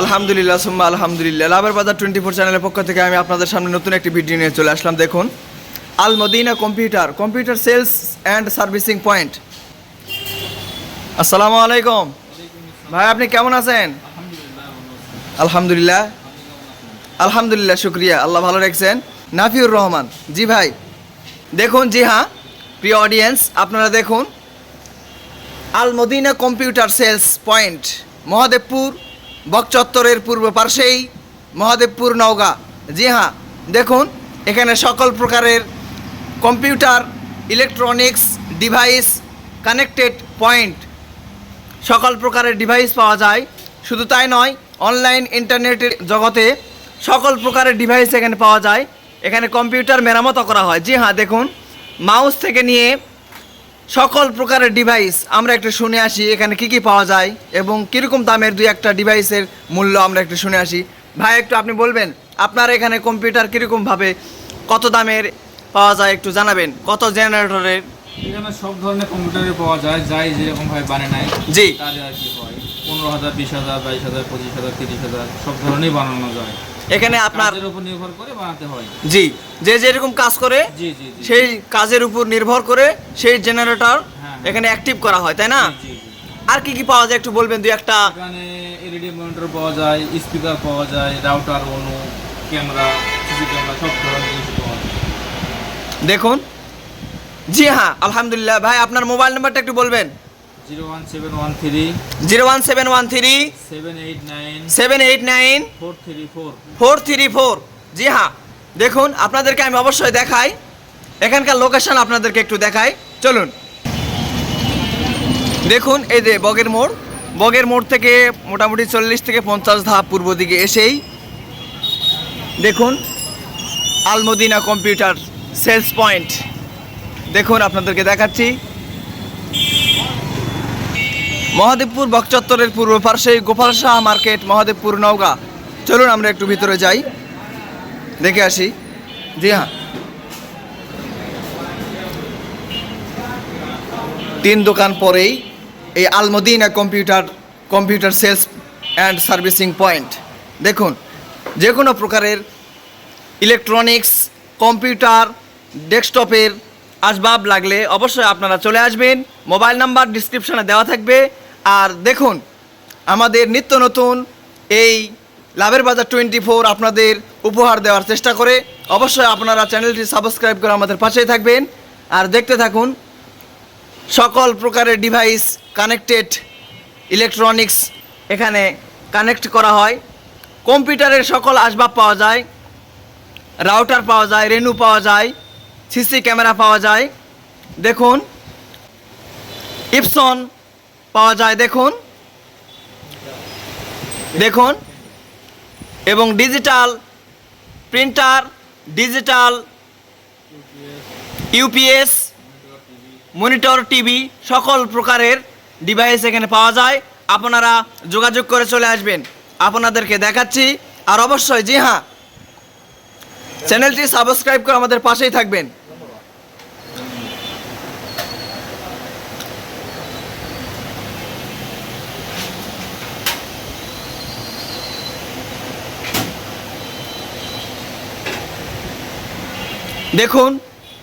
আলহামদুলিল্লাহ, সুম্মা আলহামদুলিল্লাহ। লাভের বাজার টোয়েন্টি ফোর চ্যানেলের পক্ষ থেকে আমি আপনাদের সামনে নতুন একটি ভিডিও নিয়ে চলে আসলাম। দেখুন Al Madina computer computer sales and servicing point. আসসালামু আলাইকুম। ভাই, আপনি কেমন আছেন? আলহামদুলিল্লাহ আলহামদুলিল্লাহ, শুক্রিয়া। আল্লাহ ভালো রাখছেন। নাফিউর রহমান, জি ভাই। দেখুন, জি হ্যাঁ প্রিয় অডিয়েন্স আপনারা দেখুন Al Madina computer sales point, Mahadebpur বকচত্বরের পূর্ব পার্শ্বেই মহাদেবপুর নওগাঁ। জি হ্যাঁ দেখুন, এখানে সকল প্রকারের computer, electronics, device, connected point, সকল প্রকারের ডিভাইস পাওয়া যায়। শুধু তাই নয়, অনলাইন ইন্টারনেটের জগতে সকল প্রকারের ডিভাইস এখানে পাওয়া যায়। এখানে কম্পিউটার মেরামত করা হয়। জি হ্যাঁ দেখুন, মাউস থেকে নিয়ে সকল প্রকারের ডিভাইস আমরা একটু শুনে আসি এখানে কি কি পাওয়া যায় এবং কীরকম দামের দুই একটা ডিভাইসের মূল্য আমরা একটু শুনে আসি। ভাই একটু আপনি বলবেন আপনার এখানে কম্পিউটার কীরকমভাবে কত দামের পাওয়া যায় একটু জানাবেন? কত জেনারেটরের এখানে সব ধরনের কম্পিউটারে পাওয়া যায় যাই যেরকম ভাবে বানে নাই। জি। তাদের আর কি হয়। পনেরো হাজার বিশ হাজার বাইশ হাজার পঁচিশ হাজার তিরিশ হাজার সব ধরনেরই বানানো যায়। এখানে আপনার উপর নির্ভর করে বানাতে হয়। জি যে যেরকম কাজ করে জি জি জি সেই কাজের উপর নির্ভর করে সেই জেনারেটর হ্যাঁ। এখানে অ্যাক্টিভ করা হয় তাই না। আর কি কি পাওয়া যায় একটু বলবেন দুই একটা? এখানে এলইডি মনিটর পাওয়া যায় স্পিকার পাওয়া যায় রাউটার অনু ক্যামেরা সিসি ক্যামেরা সব ধরনের জিনিস পাওয়া যায়। দেখুন। জি হ্যাঁ আলহামদুলিল্লাহ। ভাই আপনার মোবাইল নাম্বারটা একটু বলবেন? Zero one seven one three zero one seven one three seven eight nine seven eight nine four three four four three four জি হ্যাঁ দেখুন আপনাদেরকে আমি অবশ্যই দেখাই। এখানকার লোকেশন আপনাদেরকে একটু দেখাই। চলুন। দেখুন এই যে বগের মোড়। বগের মোড় থেকে মোটামুটি চল্লিশ থেকে পঞ্চাশ ধাপ পূর্ব দিকে এসেই দেখুন আলমদিনা কম্পিউটার সেলস পয়েন্ট। দেখুন আপনাদেরকে দেখাচ্ছি। মহাদেবপুর বকচত্বরের পূর্ব পার্শ্বে গোপাল শাহ মার্কেট, মহাদেবপুর নওগাঁ। চলুন আমরা একটু ভিতরে যাই। দেখে আসি। জি হ্যাঁ। তিন দোকান পরেই এই Almadina computer computer sales and servicing point. দেখুন যে কোনো প্রকারের ইলেকট্রনিক্স, কম্পিউটার, ডেস্কটপের আসবাব লাগলে অবশ্যই আপনারা চলে আসবেন। মোবাইল নাম্বার ডিসক্রিপশনে দেওয়া থাকবে। আর দেখুন, আমাদের নিত্য নতুন এই লাভের বাজার টোয়েন্টি ফোর আপনাদের উপহার দেওয়ার চেষ্টা করে। অবশ্যই আপনারা চ্যানেলটি সাবস্ক্রাইব করে আমাদের পাশেই থাকবেন। আর দেখতে থাকুন, সকল প্রকারের ডিভাইস কানেক্টেড ইলেকট্রনিক্স এখানে কানেক্ট করা হয়। কম্পিউটারের সকল আসবাব পাওয়া যায়, রাউটার পাওয়া যায়, রেনু পাওয়া যায়, সিসি ক্যামেরা পাওয়া যায়। দেখুন, ইপসন পাওয়া যায়, দেখুন। দেখুন। এবং digital printer digital UPS monitor TV সকল প্রকারের ডিভাইস এখানে পাওয়া যায়। আপনারা যোগাযোগ করে চলে আসবেন। আপনাদেরকে দেখাচ্ছি। আর অবশ্যই, জি হ্যাঁ চ্যানেলটি সাবস্ক্রাইব করে আমাদের পাশেই থাকবেন। দেখুন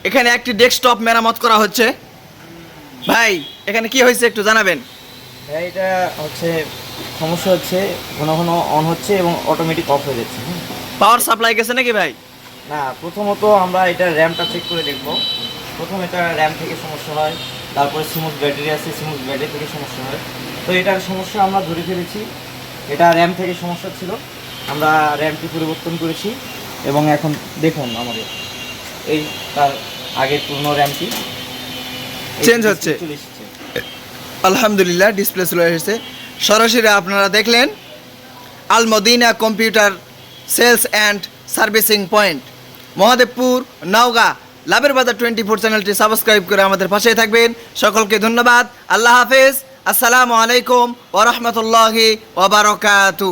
এখানে একটি ডেস্কটপ মেরামত করা হচ্ছে। ভাই এখানে কি হয়েছে একটু জানাবেন? ভাই এটা হচ্ছে সমস্যা হচ্ছে ঘন ঘন অন হচ্ছে এবং অটোমেটিক অফ হয়ে যাচ্ছে পাওয়ার সাপ্লাই গেছে নাকি ভাই? না প্রথমত আমরা এটা র্যামটা চেক করে দেখব। প্রথম এটা র্যাম থেকে সমস্যা হয় তারপরে স্মুথ ব্যাটারি আছে স্মুথ ব্যাটারি থেকে সমস্যা হয়। তো এটার সমস্যা আমরা ধরে ফেলেছি। এটা র্যাম থেকে সমস্যা ছিল। আমরা র্যামটি পরিবর্তন করেছি এবং এখন দেখুন আমাদের এই তার আগের পুরনো র্যামটি। Change হচ্ছে। আলহামদুলিল্লাহ ডিসপ্লে চলে এসেছে। সরাসরি আপনারা দেখলেন Al Madina computer sales and servicing point. Mahadevpur Naogaon লাভের বাজার টোয়েন্টি ফোর চ্যানেলটি সাবস্ক্রাইব করে আমাদের পাশেই থাকবেন। সকলকে ধন্যবাদ। আল্লাহ হাফেজ। আসসালামু আলাইকুম ওরহমতুল্লাহি ওবরকাতু